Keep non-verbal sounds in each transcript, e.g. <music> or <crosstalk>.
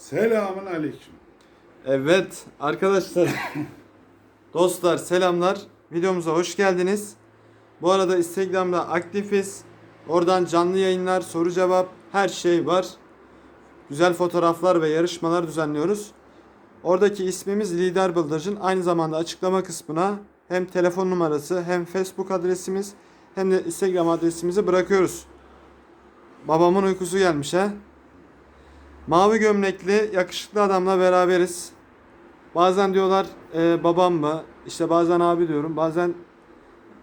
Selamun aleyküm. Evet arkadaşlar, <laughs> dostlar selamlar. Videomuza hoş geldiniz. Bu arada Instagram'da aktifiz. Oradan canlı yayınlar, soru cevap her şey var. Güzel fotoğraflar ve yarışmalar düzenliyoruz. Oradaki ismimiz Lider Bıldırcın. Aynı zamanda açıklama kısmına hem telefon numarası hem Facebook adresimiz hem de Instagram adresimizi bırakıyoruz. Babamın uykusu gelmiş ha. Mavi gömlekli yakışıklı adamla beraberiz. Bazen diyorlar e, babam mı? İşte bazen abi diyorum. Bazen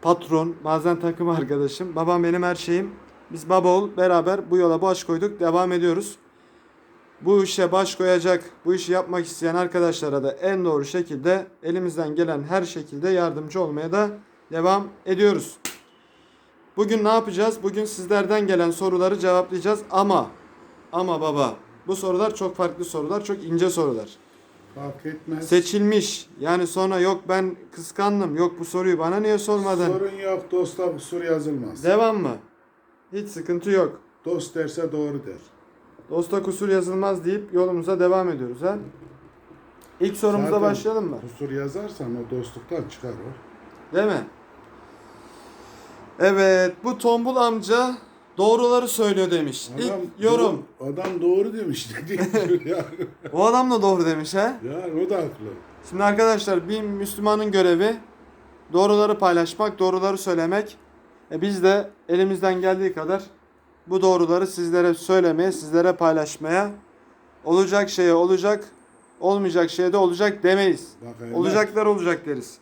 patron, bazen takım arkadaşım. Babam benim her şeyim. Biz baba ol beraber bu yola baş koyduk. Devam ediyoruz. Bu işe baş koyacak, bu işi yapmak isteyen arkadaşlara da en doğru şekilde elimizden gelen her şekilde yardımcı olmaya da devam ediyoruz. Bugün ne yapacağız? Bugün sizlerden gelen soruları cevaplayacağız ama ama baba bu sorular çok farklı sorular, çok ince sorular. Fark etmez. Seçilmiş. Yani sonra yok ben kıskandım. Yok bu soruyu bana niye sormadın? Sorun yok dosta bu soru yazılmaz. Devam mı? Hiç sıkıntı yok. Dost derse doğru der. Dosta kusur yazılmaz deyip yolumuza devam ediyoruz ha. İlk sorumuza Zaten başlayalım mı? Kusur yazarsan o dostluktan çıkar o. Değil mi? Evet, bu tombul amca doğruları söylüyor demiş. İlk yorum. do- adam doğru demiş <laughs> dedi. O adam da doğru demiş ha. ya o da haklı. Şimdi arkadaşlar bir Müslümanın görevi doğruları paylaşmak, doğruları söylemek. E biz de elimizden geldiği kadar bu doğruları sizlere söylemeye, sizlere paylaşmaya, olacak şeye olacak, olmayacak şeye de olacak demeyiz. Bak evlat, Olacaklar olacak deriz.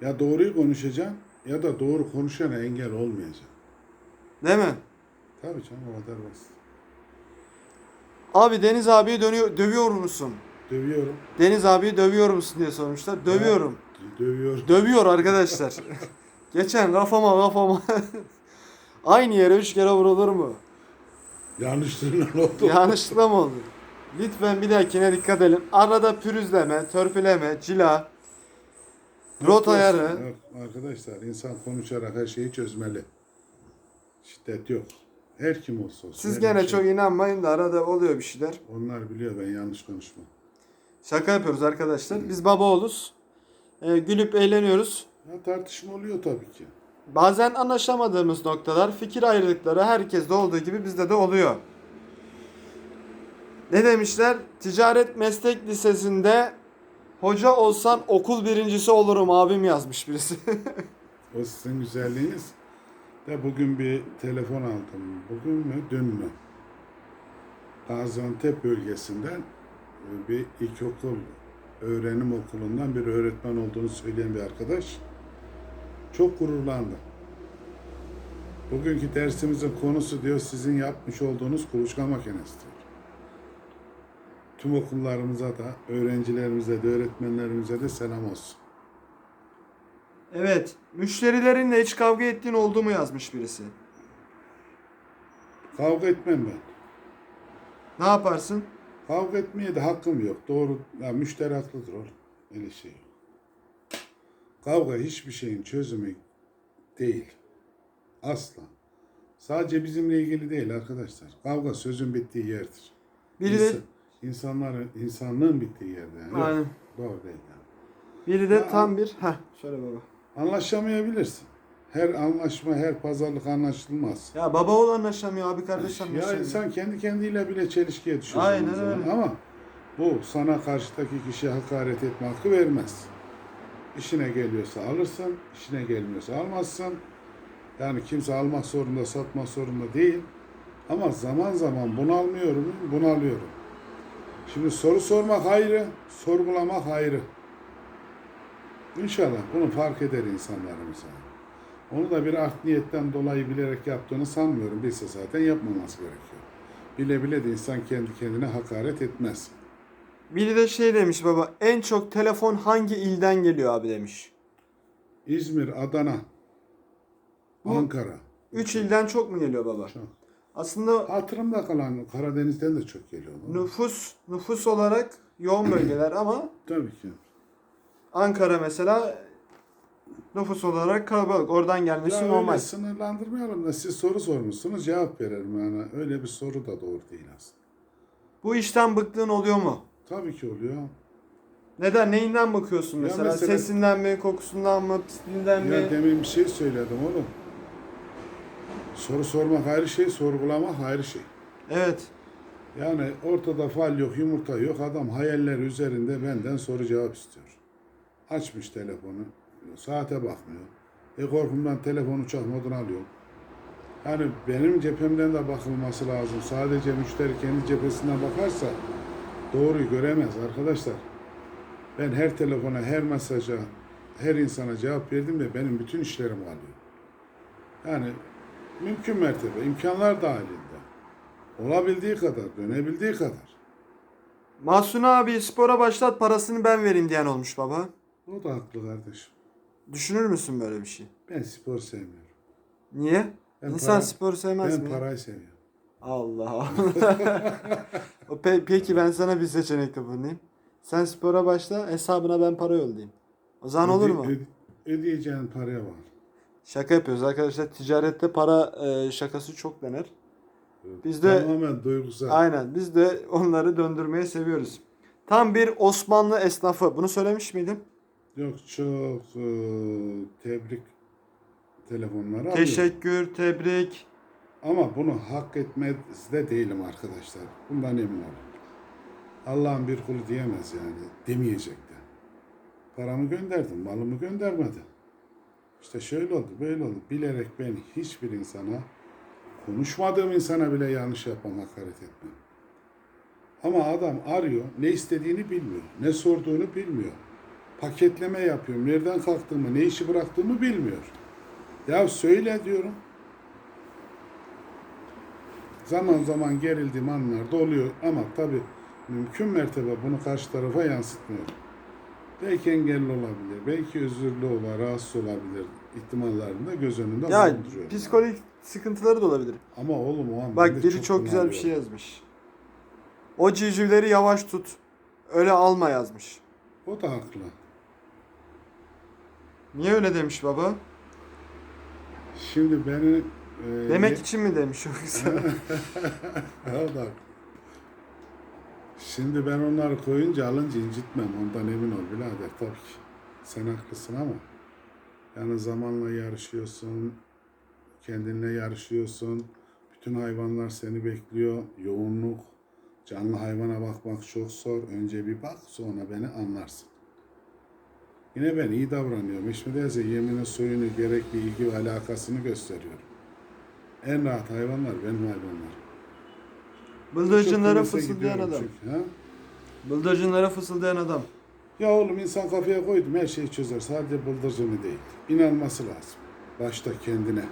Ya doğruyu konuşacaksın ya da doğru konuşana engel olmayacaksın. Değil mi? Tabii canım o kadar basit. Abi Deniz abiyi dönüyor, dövüyor musun? Dövüyorum. Deniz abiyi dövüyor musun diye sormuşlar. Dövüyorum. Dövüyorum. Dövüyor arkadaşlar. <laughs> Geçen kafama kafama. <laughs> Aynı yere üç kere vurulur mu? Yanlışlığından oldu. Yanlışlıkla mı oldu? Lütfen bir dahakine dikkat edin. Arada pürüzleme, törpüleme, cila, rot ayarı. Arkadaşlar insan konuşarak her şeyi çözmeli. Şiddet yok. Her kim olsa olsun. Siz her gene şey- çok inanmayın da arada oluyor bir şeyler. Onlar biliyor ben yanlış konuşmam. Şaka yapıyoruz arkadaşlar. Biz baba oluz. Ee, gülüp eğleniyoruz. Ya tartışma oluyor tabii ki. Bazen anlaşamadığımız noktalar, fikir ayrılıkları herkeste olduğu gibi bizde de oluyor. Ne demişler? Ticaret Meslek Lisesi'nde hoca olsan okul birincisi olurum abim yazmış birisi. <laughs> O sizin güzelliğiniz. De bugün bir telefon aldım. Bugün mü dün mü? Gaziantep bölgesinden e, bir ilkokul öğrenim okulundan bir öğretmen olduğunu söyleyen bir arkadaş. Çok gururlandı. Bugünkü dersimizin konusu diyor sizin yapmış olduğunuz kuluçka makinesi. Tüm okullarımıza da, öğrencilerimize de, öğretmenlerimize de selam olsun. Evet. Müşterilerinle hiç kavga ettiğin oldu mu yazmış birisi. Kavga etmem ben. Ne yaparsın? Kavga etmeye de hakkım yok. Doğru, ya müşteri haklıdır oğlum. Öyle şey yok. Kavga hiçbir şeyin çözümü değil. Asla. Sadece bizimle ilgili değil arkadaşlar. Kavga sözün bittiği yerdir. Biri de, İnsan- insanların, insanlığın bittiği yerde. Yani. Aynen. Doğru değil yani. biri de Ya- tam bir... Heh, şöyle baba. Anlaşamayabilirsin. Her anlaşma, her pazarlık anlaşılmaz. Ya baba oğul anlaşamıyor, abi kardeş Ya anlaşamıyor. insan kendi kendiyle bile çelişkiye düşüyor. Aynen zaman. öyle. Ama bu sana karşıdaki kişiye hakaret etme hakkı vermez. İşine geliyorsa alırsın, işine gelmiyorsa almazsın. Yani kimse almak zorunda, satmak zorunda değil. Ama zaman zaman bunalmıyorum, bunalıyorum. Şimdi soru sormak ayrı, sorgulamak ayrı. İnşallah bunu fark eder insanlarımız. Onu da bir art niyetten dolayı bilerek yaptığını sanmıyorum. Bilse zaten yapmaması gerekiyor. Bile bile de insan kendi kendine hakaret etmez. Biri de şey demiş baba, en çok telefon hangi ilden geliyor abi demiş. İzmir, Adana, Bu- Ankara. Üç ilden çok mu geliyor baba? Çok. Aslında Hatırımda kalan Karadeniz'den de çok geliyor. nüfus nüfus olarak yoğun bölgeler ama Tabii ki. Ankara mesela nüfus olarak kalabalık. Oradan gelmesi Ya normal. öyle sınırlandırmayalım da siz soru sormuşsunuz cevap verelim yani. Öyle bir soru da doğru değil aslında. Bu işten bıktığın oluyor mu? Tabii ki oluyor. Neden? Neyinden bakıyorsun Ya mesela? mesela- Sesinden mi, kokusundan mı, pisliğinden mi? Ya demin bir şey söyledim oğlum. Soru sormak ayrı şey, sorgulamak ayrı şey. Evet. Yani ortada fal yok, yumurta yok. Adam hayaller üzerinde benden soru cevap istiyor. Açmış telefonu. Saate bakmıyor. E korkumdan telefon uçak moduna alıyorum. Yani benim cephemden de bakılması lazım. Sadece müşteri kendi cephesinden bakarsa doğruyu göremez arkadaşlar. Ben her telefona, her mesaja, her insana cevap verdim de benim bütün işlerim alıyor. Yani mümkün mertebe, imkanlar dahilinde. Olabildiği kadar, dönebildiği kadar. Mahsun abi spora başlat parasını ben vereyim diyen olmuş baba. O da haklı kardeşim. Düşünür müsün böyle bir şey? Ben spor sevmiyorum. Niye? Ben İnsan para- sporu sevmez ben mi? parayı seviyorum. Allah Allah. <laughs> O pe- Peki ben sana bir seçenek de bulunayım. Sen spora başla hesabına ben para yollayayım. O zaman olur Öde- mu? öde- ödeyeceğin paraya var. Şaka yapıyoruz arkadaşlar. Ticarette para e, şakası çok denir. Biz de Tamamen duygusal. aynen biz de onları döndürmeyi seviyoruz. Tam bir Osmanlı esnafı. Bunu söylemiş miydim? Yok çok e, tebrik telefonları alıyorum. Teşekkür, tebrik. Ama bunu hak etmez de değilim arkadaşlar. Bundan emin olun. Allah'ın bir kulu diyemez yani. Demeyecek de. Paramı gönderdim, malımı göndermedi. İşte şöyle oldu, böyle oldu. Bilerek ben hiçbir insana, konuşmadığım insana bile yanlış yapmam, hakaret etmem. Ama adam arıyor, ne istediğini bilmiyor, ne sorduğunu bilmiyor. Paketleme yapıyorum, nereden kalktığımı, ne işi bıraktığımı bilmiyor. Ya söyle diyorum. Zaman zaman gerildiğim anlarda oluyor ama tabii mümkün mertebe bunu karşı tarafa yansıtmıyorum. Belki engelli olabilir, belki özürlü ola, rahatsız olabilir ihtimallerini de göz önünde Ya bulunduruyorum. psikolojik sıkıntıları da olabilir. Ama oğlum o an Bak biri çok güzel bir şey yazmış. O civcivleri yavaş tut. Öyle alma yazmış. O da haklı. Niye öyle demiş baba? Şimdi beni... e, Demek için mi demiş yoksa? <laughs> haklı. Şimdi ben onları koyunca alınca incitmem. Ondan emin ol birader tabii ki. Sen haklısın ama yani zamanla yarışıyorsun, kendinle yarışıyorsun. Bütün hayvanlar seni bekliyor. Yoğunluk, canlı hayvana bakmak çok zor. Önce bir bak sonra beni anlarsın. Yine ben iyi davranıyorum. Eşmi derse yeminin suyunu gerekli ilgi ve alakasını gösteriyorum. En rahat hayvanlar benim hayvanlarım. Bıldırcınlara fısıldayan adam. çünkü, ha? Bıldırcınlara fısıldayan adam. Ya oğlum insan kafaya koydum her şeyi çözer. Sadece bıldırcını değil. İnanması lazım. Başta kendine.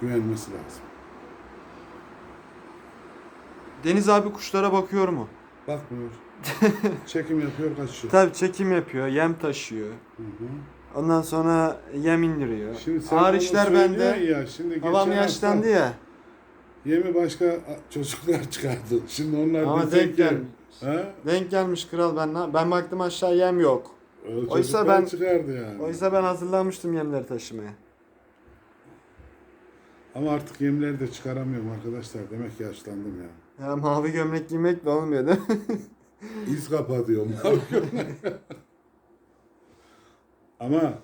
Güvenmesi lazım. Deniz abi kuşlara bakıyor mu? Bakmıyor. <laughs> Çekim yapıyor kaçıyor. Tabii çekim yapıyor, yem taşıyor. Hı hı. Ondan sonra yem indiriyor. Şimdi sen Ağır işler bende. Ya, şimdi Babam geçen yaşlandı hafta ya. Yemi başka çocuklar <laughs> çıkardı. Şimdi onlar Ama denk gelmiş. Ha? Denk gelmiş kral ben. ne- Ben baktım aşağı yem yok. O Oysa çocuklar ben- çıkardı yani. Oysa ben hazırlanmıştım yemleri taşımaya. Ama artık yemleri de çıkaramıyorum arkadaşlar. Demek yaşlandım ya. Ya mavi gömlek giymek de olmuyor değil mi? <laughs> İz kapatıyorum. ama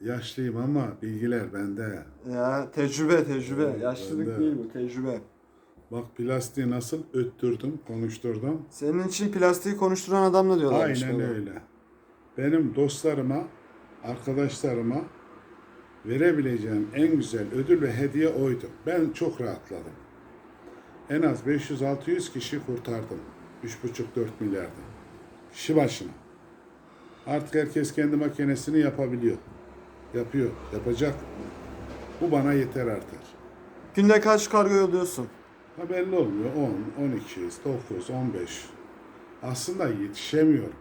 yaşlıyım ama bilgiler bende. ya tecrübe tecrübe. Evet, Yaşlılık ben de. değil bu tecrübe. Bak plastiği nasıl öttürdüm, konuşturdum. Senin için plastiği konuşturan adamla diyorlarmış. Aynen baba. öyle. Benim dostlarıma, arkadaşlarıma verebileceğim en güzel ödül ve hediye oydu. Ben çok rahatladım. En az 500-600 kişi kurtardım. 3,5-4 milyarda. Kişi başına. Artık herkes kendi makinesini yapabiliyor. Yapıyor, yapacak. Bu bana yeter artar. Günde kaç kargo yolluyorsun? Ha belli olmuyor. 10, 12, 9, 15. Aslında yetişemiyorum.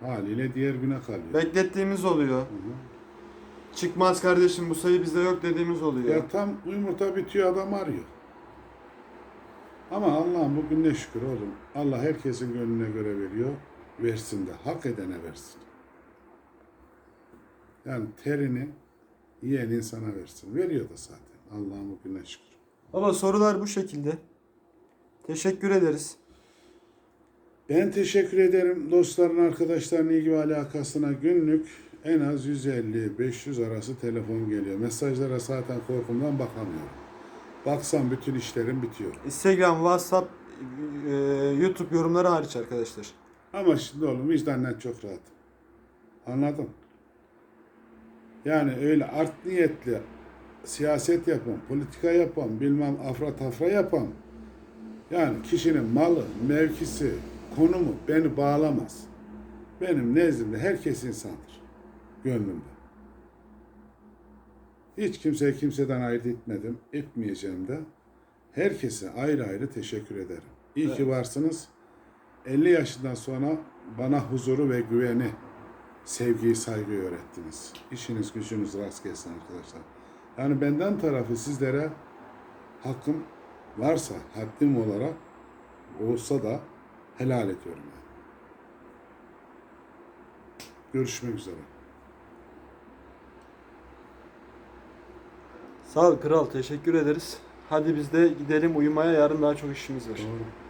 Haliyle diğer güne kalıyor. Beklettiğimiz oluyor. Çıkmaz kardeşim bu sayı bizde yok dediğimiz oluyor. Ya tam yumurta bitiyor adam arıyor. Ama Allah'ım bugün ne şükür oğlum. Allah herkesin gönlüne göre veriyor. Versin de. Hak edene versin. Yani terini yiyen insana versin. Veriyor da zaten. Allah'ım bugün ne şükür. Baba sorular bu şekilde. Teşekkür ederiz. Ben teşekkür ederim dostların, arkadaşların ilgi ve alakasına günlük en az 150-500 arası telefon geliyor. Mesajlara zaten korkumdan bakamıyorum. Baksam bütün işlerim bitiyor. Instagram, WhatsApp, e, YouTube yorumları hariç arkadaşlar. Ama şimdi oğlum vicdanen çok rahat. Anladım. Yani öyle art niyetli siyaset yapan, politika yapan, bilmem afra tafra yapan yani kişinin malı, mevkisi, konumu beni bağlamaz. Benim nezdimde herkes insandır. Gönlümde. Hiç kimseyi kimseden ayırt etmedim. Etmeyeceğim de. Herkese ayrı ayrı teşekkür ederim. İyi ki varsınız. 50 yaşından sonra bana huzuru ve güveni, sevgiyi, saygıyı öğrettiniz. İşiniz gücünüz rast gelsin arkadaşlar. Yani benden tarafı sizlere hakkım varsa, haddim olarak olsa da helal ediyorum yani. Görüşmek üzere. Sağ ol kral teşekkür ederiz. Hadi biz de gidelim uyumaya yarın daha çok işimiz var. Doğru.